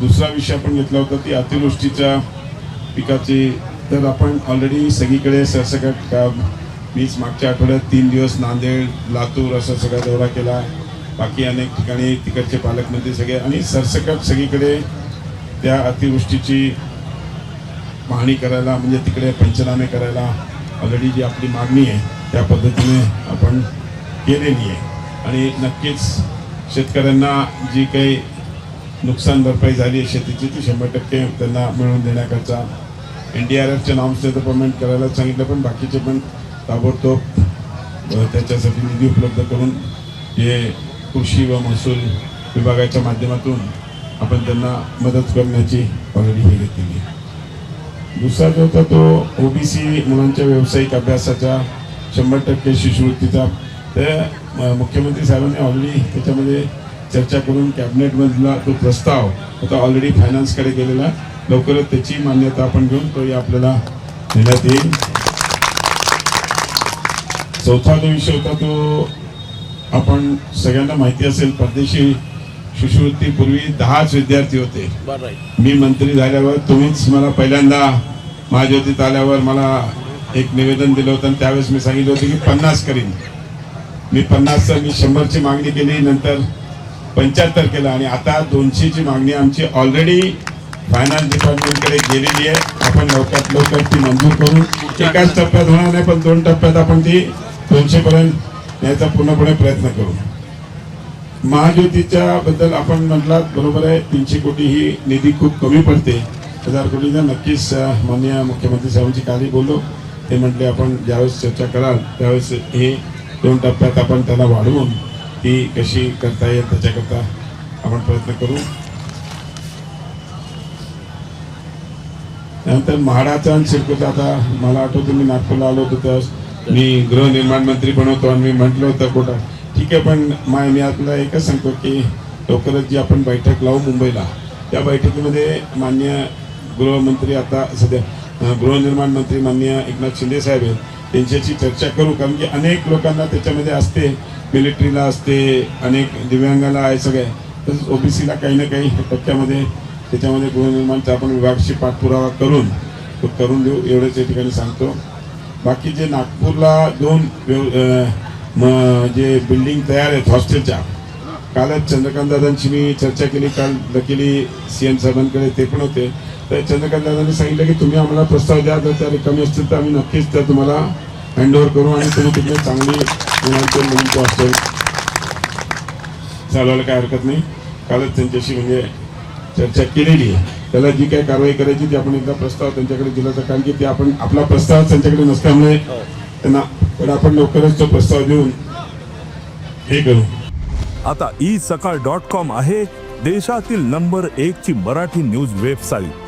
दुसरा विषय आपण घेतला होता ती अतिवृष्टीच्या पिकाची. तर आपण ऑलरेडी सगळीकडे सरसकट मीच मागच्या आठवड्यात तीन दिवस नांदेड लातूर असा सगळा दौरा केला. बाकी अनेक ठिकाणी तिकडचे पालकमंत्री सगळे आणि सरसकट सगळीकडे त्या अतिवृष्टीची पाहणी करायला म्हणजे तिकडे पंचनामे करायला ऑलरेडी जी आपली मागणी आहे त्या पद्धतीने आपण केलेली आहे. आणि नक्कीच शेतकऱ्यांना जी काही नुकसान भरपाई झाली आहे शेतीची ती शंभर टक्के त्यांना मिळवून देण्याकरता. एन डी आर एफच्या नाम्सने तर पेमेंट करायला सांगितलं पण बाकीचे पण ताबडतोब त्याच्यासाठी निधी उपलब्ध करून हे कृषी व महसूल विभागाच्या माध्यमातून आपण त्यांना मदत करण्याची ऑलरेडी हे घेतलेली दुसरा जो होता तो ओ बी सी मुलांच्या व्यावसायिक अभ्यासाच्या शंभर टक्के शिष्यवृत्तीचा. त्या मुख्यमंत्री साहेबांनी ऑलरेडी त्याच्यामध्ये चर्चा करून कॅबिनेटमधला तो प्रस्ताव आता ऑलरेडी फायनान्सकडे गेलेला आहे. लवकरच त्याची मान्यता आपण घेऊन तोही आपल्याला देण्यात येईल. चौथा जो विषय होता तो आपण सगळ्यांना माहिती असेल परदेशी शिष्यवृत्ती पूर्वी दहाच विद्यार्थी होते. मी मंत्री झाल्यावर तुम्हीच मला पहिल्यांदा महाज्योतीत आल्यावर मला एक निवेदन दिलं होतं आणि त्यावेळेस मी सांगितलं होतं की पन्नास करीन. मी पन्नासचं मी शंभरची मागणी केली नंतर पंच्याहत्तर केलं. आणि आता दोनशेची मागणी आमची ऑलरेडी फायनान्स डिपार्टमेंटकडे गेलेली आहे. आपण लवकरात लवकर ती मंजूर करू. एकाच टप्प्यात होणार नाही पण दोन टप्प्यात आपण ती दोनशेपर्यंत न्यायचा पूर्णपणे प्रयत्न करू. महाज्योतीच्या बद्दल आपण म्हटलात बरोबर आहे तीनशे कोटी ही निधी खूप कमी पडते. हजार कोटीचा नक्कीच माननीय मुख्यमंत्री साहेबांची काली बोललो. ते म्हटले आपण ज्यावेळेस चर्चा कराल त्यावेळेस हे दोन टप्प्यात आपण त्याला वाढवून ती कशी करता येईल त्याच्याकरता आपण प्रयत्न करू. त्यानंतर म्हाडाचा आणि सिडकोचा आता मला आठवतो मी नागपूरला आलो होतो त्यावेळेस मी गृहनिर्माण मंत्री पण होतो आणि मी म्हटलं होतं कुठं ठीक आहे पण मा- मी आपल्याला एकच सांगतो की लवकरच जी आपण बैठक लावू मुंबईला त्या बैठकीमध्ये मान्य गृहमंत्री आता सध्या गृहनिर्माण मंत्री माननीय एकनाथ शिंदे साहेब आहेत. त्यांच्याशी चर्चा करू कारण की अनेक लोकांना त्याच्यामध्ये असते मिलिटरीला असते अनेक दिव्यांगाला आहे सगळे. तसंच ओबीसीला काही ना काही टप्प्यामध्ये त्याच्यामध्ये गृहनिर्माणचा आपण विभागाशी पाठपुरावा करून तो करून देऊ एवढंच या ठिकाणी सांगतो. बाकी जे नागपूरला दोन व्यव- म- जे बिल्डिंग तयार आहेत हॉस्टेलच्या कालच चंद्रकांत दादांची मी चर्चा केली काल लकीली सी एम साहेबांकडे ते पण होते. तर चंद्रकांत सांगितलं की तुम्ही आम्हाला प्रस्ताव द्या तर त्या रिकामी असतील तर आम्ही नक्कीच त्या तुम्हाला हँडओव्हर करू आणि तुम्ही तिकडे चांगली मुलांचे मुलींचं हॉस्टेल चालवायला काय हरकत नाही. कालच त्यांच्याशी म्हणजे चर्चा केलेली आहे. त्याला जी काय कारवाई करायची ती आपण एकदा प्रस्ताव त्यांच्याकडे दिला तर कारण की ते आपण आपला प्रस्ताव त्यांच्याकडे नसल्यामुळे त्यांना पण आपण लवकरच तो प्रस्ताव देऊन हे करू. आता ई सकाळ डॉट कॉम आहे देशातील नंबर एक ची मराठी न्यूज वेबसाईट.